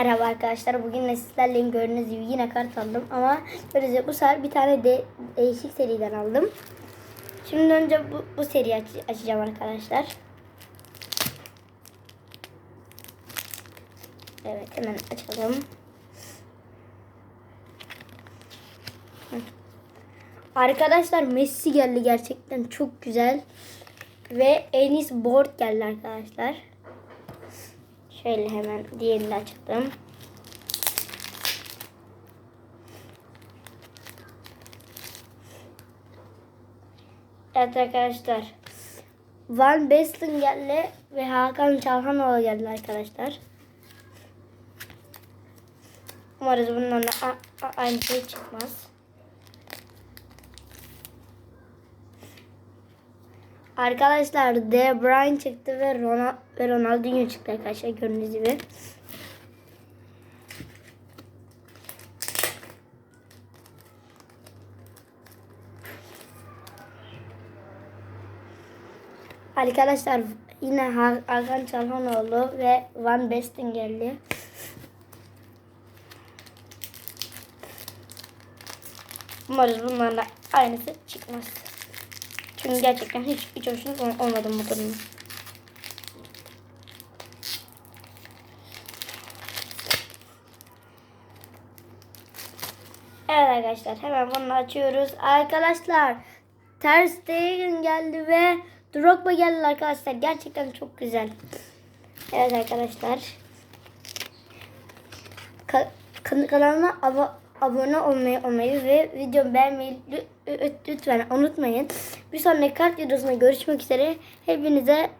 Merhaba arkadaşlar. Bugün de sizlerleyim. Gördüğünüz gibi yine kart aldım. Ama böylece bu sefer bir tane de değişik seriden aldım. Şimdi önce bu, bu seriyi aç- açacağım arkadaşlar. Evet hemen açalım. Arkadaşlar Messi geldi gerçekten çok güzel. Ve Enis Board geldi arkadaşlar. Şöyle hemen diğerini açalım. Evet arkadaşlar. Van Basten geldi ve Hakan Çalhanoğlu geldi arkadaşlar. Umarız bundan da aynı şey çıkmaz. Arkadaşlar De Bruyne çıktı ve Ronald ve Ronaldinho çıktı arkadaşlar gördüğünüz gibi. Arkadaşlar yine Ha- Hakan Çalhanoğlu ve Van Basten geldi. Umarız bunlarla aynısı çıkmaz. Çünkü gerçekten hiç, hiç hoşnut ol- olmadım bu durumu. Evet arkadaşlar hemen bunu açıyoruz. Arkadaşlar Ter Stegen geldi ve Drogba geldi arkadaşlar. Gerçekten çok güzel. Evet arkadaşlar. Ka- kan- kanalıma abo- abone olmayı, olmayı ve videomu beğenmeyi lü- lü- lütfen unutmayın. Bir sonraki kart videosunda görüşmek üzere. Hepinize